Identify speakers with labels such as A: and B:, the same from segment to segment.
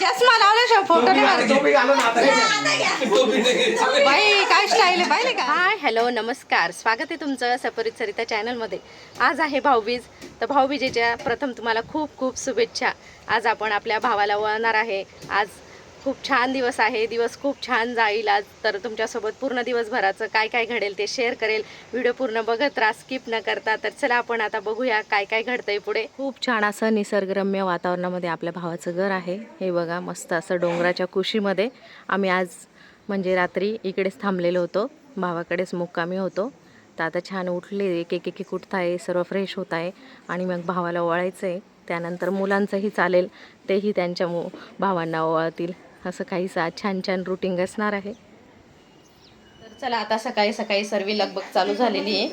A: चष्मा लावल्याशिवाय फोटो नाही मारत. बाई काय स्टाईल आहे पाहिले का? हाय हॅलो नमस्कार. स्वागत आहे तुमचं सपरित सरिता चॅनलमध्ये. आज आहे भाऊबीज. तर भाऊबीजेच्या प्रथम तुम्हाला खूप खूप शुभेच्छा. आज आपण आपल्या भावाला वळणार आहे. आज खूप छान दिवस आहे. दिवस खूप छान जाईल आज. तर तुमच्यासोबत पूर्ण दिवसभराचं काय काय घडेल ते शेअर करेल. व्हिडिओ पूर्ण बघत राहा स्किप न करता. तर चला आपण आता बघूया काय काय घडतंय पुढे. खूप छान असं निसर्गरम्य वातावरणामध्ये आपल्या भावाचं घर आहे. हे बघा मस्त असं डोंगराच्या कुशीमध्ये. आम्ही आज म्हणजे रात्री इकडेच थांबलेलो होतो. भावाकडेच मुक्कामी होतो. तर आता छान उठले एक एक एक एक उठत आहे सर्व फ्रेश होत आहे आणि मग भावाला ओवाळायचं आहे त्यानंतर मुलांचंही चालेल. तेही त्यांच्या मु भावांना ओवाळतील. असं काही सा छान छान रुटीन असणार आहे. तर चला आता सकाळी सकाळी सर्व लगबग चालू झालेली आहे.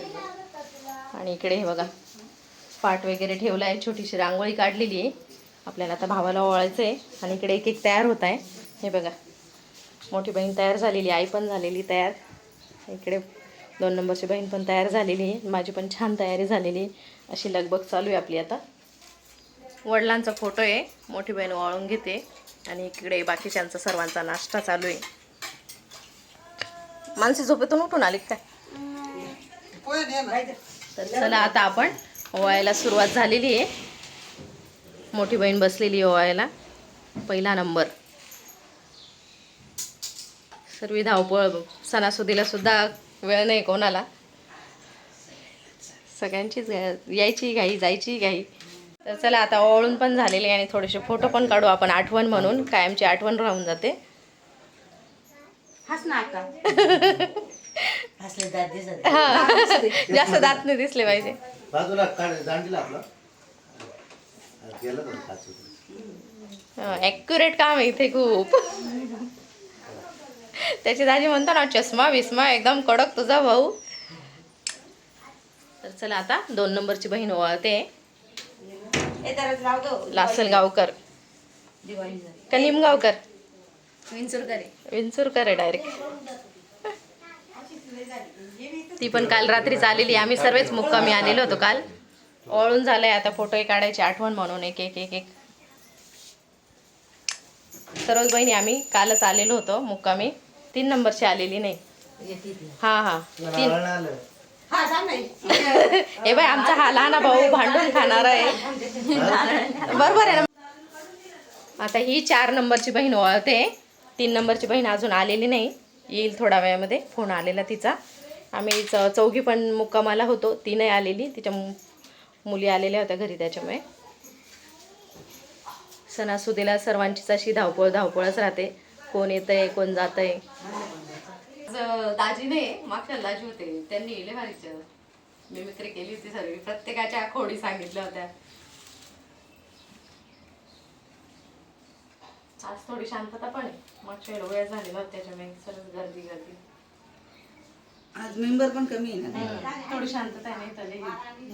A: आणि इकडे हे बघा पाट वगैरे ठेवला आहे छोटीशी रांगोळी काढलेली आहे. आपल्याला आता भावाला ओळायचं आहे. आणि इकडे एक एक तयार होत आहे. हे बघा मोठी बहीण तयार झालेली आई पण झालेली तयार. इकडे दोन नंबरची बहीण पण तयार झालेली आहे. माझी पण छान तयारी झालेली आहे. अशी लगबग चालू आहे आपली आता. वडिलांचा फोटो आहे. मोठी बहीण वाळून घेते. आणि इकडे बाकीच्यांचा सर्वांचा नाश्ता चालू आहे. मानसी झोपेतून उठून आली काय? तर चला आता आपण ओवायला सुरुवात झालेली आहे. मोठी बहीण बसलेली आहे ओवायला पहिला नंबर. सर्व धावपळ सणासुदीला सुद्धा वेळ नाही कोणाला. सगळ्यांचीच गा- यायची घाई जायची घाई. तर चला आता ओळून पण झालेले आणि थोडेसे फोटो पण काढू आपण आठवण म्हणून. कायमची आठवण राहून जाते.
B: हस ना अक्का हसले दात दिसत
A: हा. जास्त दात नाही दिसले पाहिजे.
C: बाजूला काढ दांडीला आपला. गेलं पण खाच
A: ॲक्युरेट काम आहे इथे खूप. त्याची दाजी म्हणतो ना चष्मा विस्मा एकदम कडक तुझा भाऊ. तर चला आता दोन नंबरची बहीण ओवाळते.
B: दिवाळी झाली.
A: का निमगावकर
B: विंचुरकरे
A: विंचूरकर आहे डायरेक्ट ती पण काल रात्रीच आलेली आम्ही सर्वच मुक्कामी आलेलो होतो काल. ओळून झालंय आता फोटो काढायची आठवण म्हणून एक एक एक एक. सर्वच बहिणी आम्ही कालच आलेलो होतो मुक्कामी. तीन नंबरची आलेली नाही. हा हा. तीन.
B: हे
A: बाय आमचा हा लहान भाऊ भांडून खाणार आहे. बरोबर आहे ना? आता ही चार नंबरची बहीण ओळखते. तीन नंबरची बहीण अजून आलेली नाही. येईल थोड्या वेळामध्ये. फोन आलेला तिचा. आम्ही च चौघी पण मुक्कामाला होतो. ती नाही आलेली. तिच्या मुली आलेल्या होत्या घरी त्याच्यामुळे. सणासुदीला सर्वांचीच अशी धावपळ धावपळच राहते. कोण येतंय कोण जातंय. दाजी नाही मागच्या दाजी होते त्यांनी इले भारीचं मिमिक्री केली होती सर्व. प्रत्येकाच्या खोडी सांगितल्या होत्या. आज थोडी शांतता पण आहे. मागच्या वेळेला वेळ झालेला होता त्याच्यामुळे सरस गर्दी गर्दी.
D: आज मेंबर पण कमी आहे ना?
A: थोडी शांतता नाही तर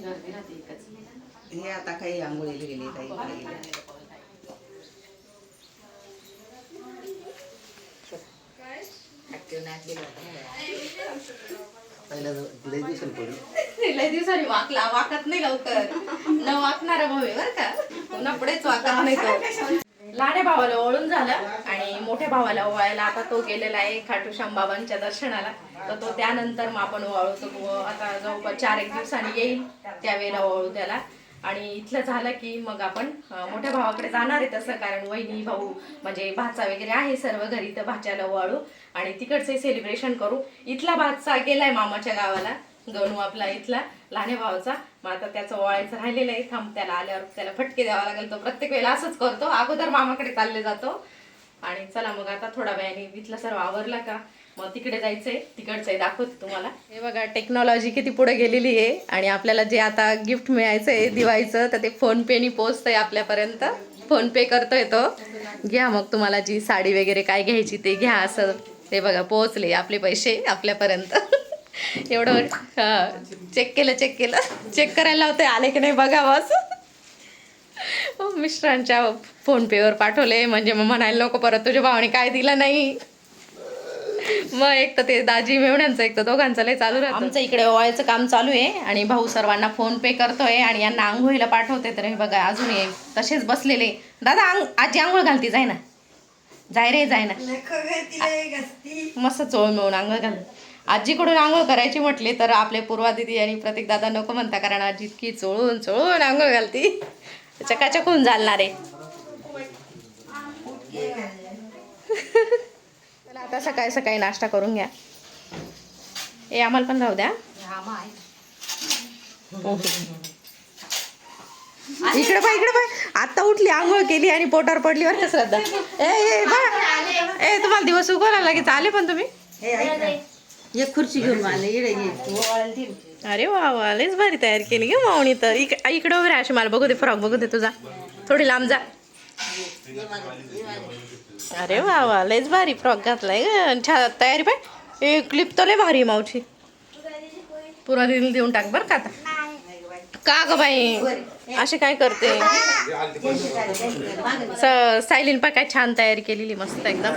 A: गर्दी राहते एकच.
D: हे आता काही आंघोळीला गेले काही इकडे गेले
B: ऍक्टिव्ह नाचलेलं होतं
C: पहिल्या लई दिवसांनी पडली
A: लय दिवसांनी वाकला वाकत नाही लवकर. न वाकणारा भाऊ आहे बरं का. वाकत नाही तो. लहान्या भावाला ओळून झालं आणि मोठ्या भावाला ओवाळायला आता तो गेलेला आहे खाटू बाबांच्या दर्शनाला. तर तो त्यानंतर मग आपण ओवाळू तो आता जवळपास चार एक दिवसांनी येईल त्यावेळेला ओवाळू त्याला. आणि इथलं झालं की मग आपण मोठ्या भावाकडे जाणार आहे तसं कारण वहिनी भाऊ म्हणजे भाचा वगैरे आहे सर्व घरी तर भाच्याला ओवाळू आणि तिकडचे सेलिब्रेशन करू. इथला भाचा गेलाय मामाच्या गावाला गणू आपला इथला लहाने भावाचा. मग आता त्याचं ओवाळायचं राहिलेलं आहे थांब त्याला आल्यावर त्याला फटके द्यावा लागेल तो प्रत्येक वेळेला असंच करतो. अगोदर मामाकडे चालले जातो. आणि चला मग आता थोडा वेळाने इथला सर्व आवरला का? मग तिकडे जायचंय तिकडचंय दाखवते तुम्हाला. हे बघा टेक्नॉलॉजी किती पुढे गेलेली आहे. आणि आपल्याला जे आता गिफ्ट मिळायचंय दिवाळीचं तर ते फोनपेनी पोचतंय आपल्यापर्यंत. फोन पे करतोय तो. घ्या मग तुम्हाला जी साडी वगैरे काय घ्यायची ते घ्या असं. ते बघा पोहोचले आपले पैसे आपल्यापर्यंत. एवढं हा चेक केलं चेक केलं. चेक करायला होते आले की नाही बघा बस. मिस्टरांच्या फोन पेवर पाठवले म्हणजे मग म्हणायला नको परत तुझ्या भावाने काय दिलं नाही. मग एक तर ते दाजी मेवण्यांचं एक तर दोघांचं लय चालू राहतं. आमचं इकडे ओवाळायचं काम चालू आहे आणि भाऊ सर्वांना फोन पे करतोय आणि यांना आंघोळीला पाठवते. तर हे बघा अजून हे तसेच बसलेले. दादा आंग आजी आंघोळ घालती जाय ना. जाय रे जाय ना. मस्त चोळ मिळून आंघोळ घाल आजीकडून आंघोळ करायची म्हटली तर आपले पूर्वा दिदी आणि प्रतीक दादा नको म्हणता कारण आजी इतकी चोळून चोळून आंघोळ घालती. चकाचक होऊन चालणार आहे. आता सकाळी सकाळी नाश्ता करून घ्या. ए आम्हाला पण राहू द्या. इकडे पाय इकडे पाय. आता उठली आंघोळ केली आणि पोटावर पडली बरं का श्रद्धा. ए ए बा. ए तुम्हाला दिवस उगवला लगेच आले पण तुम्ही?
D: एक खुर्ची घेऊन आले इकडे ये.
A: अरे वा वा लयच भारी तयार केली ग मावणी तर. इक इकडे उभे राहा अशी मला बघू दे फ्रॉक बघू दे तुझा. थोडी लांब जा. अरे वा वा लयच भारी फ्रॉक घातलाय ग. छान तयारी पाय. एक क्लिप तर लय भारी मावशी. पुरा रील देऊन टाक बर का आता. का ग बाई? असे काय करते? सायलीन पाय काय छान तयारी केलेली मस्त एकदम.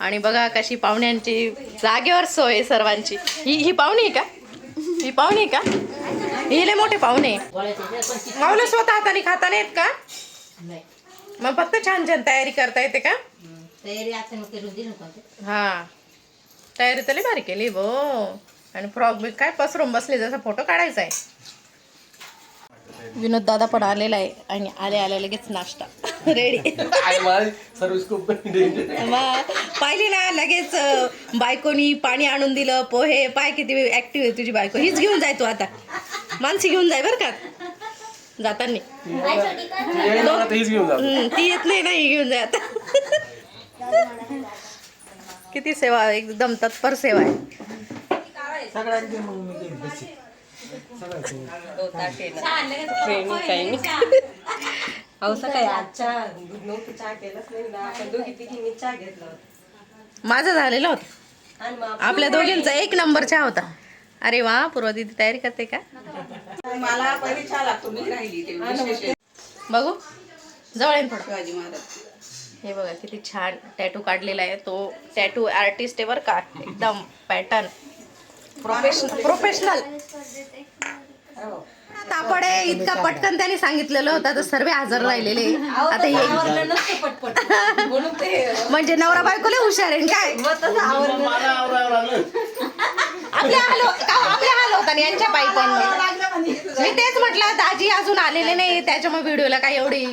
A: आणि बघा कशी पाहुण्यांची जागेवर सोय सर्वांची. ही ही पाहुणी आहे का? ही पाहुणी आहे का? ही लय मोठे पाहुणे. पाहुणे स्वतः हाताने खाता नाहीत का?
B: नाही
A: मग फक्त छान छान तयारी करता येते का?
B: तयारी आता मग करून दिलं का ते?
A: हा. तयारी तर लय भारी केली भो. आणि फ्रॉक बिक काय पसरून बसले जसा फोटो काढायचा आहे. विनोद दादा पण आलेला आहे आणि आले आले लगेच नाश्ता. रेडी पाहिली ना लगेच बायकोनी पाणी आणून दिलं पोहे पाय किती ऍक्टिव्ह आहे तुझी बायको. हीच घेऊन जाय तू आता. मानसी घेऊन जाय बरं का. जातानी. ती येत नाही ना ही घेऊन जाय आता किती सेवा आहे, एकदम तत्पर सेवा आहे.
E: नाही
A: माझं झालेलं होतं. आपल्या दोघींचा एक नंबर चहा होता. अरे वा पूर्वा दिदी तयारी करते का?
D: मला पहिले चहा लागतो मी राहिली.
A: बघू जवळ येईन थोडं.
D: शिवाजी महाराज.
A: हे बघा किती छान टॅटू काढलेला आहे. तो टॅटू आर्टिस्ट आहे बरं का. एकदम पॅटर्न प्रोफेशनल प्रोफेशनल तापड इतका पटकन त्यांनी सांगितलेलं होतं तर सर्व हजर राहिलेले आता हे म्हणजे नवरा बायकोले हुशार आहे काय? आपल्या हाल हो- का आपल्या हाल होता यांच्या पण मी तेच म्हटलं दाजी अजून आलेले नाही त्याच्यामुळे व्हिडिओला काय एवढी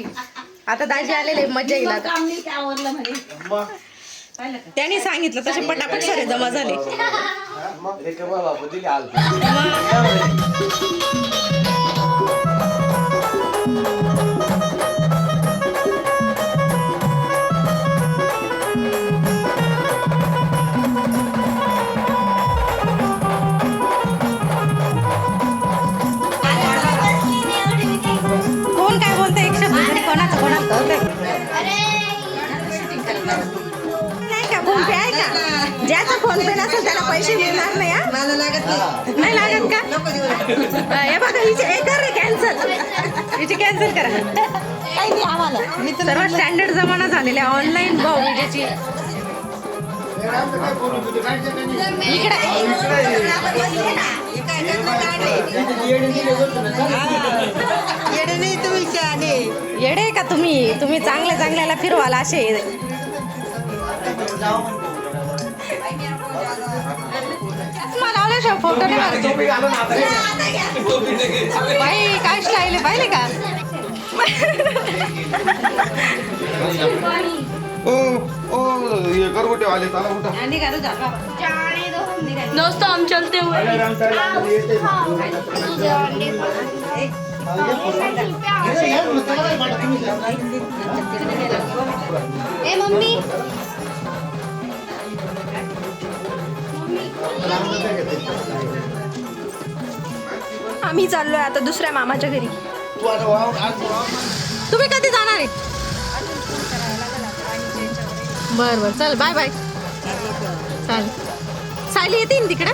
A: आता दाजी आलेले मजा येईल आता.
D: काम नाही ते आवरलं म्हणे
C: मग
A: त्यांनी सांगितलं तसे पटापट सारे जमा झाले.
C: मग एक बाबा दिली आल
A: कोण त्याला पैसे मिळणार नाही हा?
D: मला लागत नाही.
A: नाही लागत का? हे बघा हिचे हे कर रे कॅन्सल हिची कॅन्सल करा. सर्व स्टँडर्ड जमाना झालेला ऑनलाईन भाऊ. विजेची इकडे.
D: येडे नाही तुम्ही शहाणे
A: येडे का तुम्ही? तुम्ही चांगल्या चांगल्याला फिरवाल असे. चष्मा लावल्याशिवाय फोटो नाही मारत. बाई काय स्टाईल आहे? पाहिले का?
F: ओ ओ ये करगोटे वाले चला उठा.
A: निघालो जा
E: दोस्तों हम चलते हुए.
G: ए मम्मी. आम्ही चाललोय आता दुसऱ्या मामाच्या घरी.
A: तुम्ही कधी जाणार आहे? बर बर. चल बाय बाय चालेल. सायली येते तिकडे?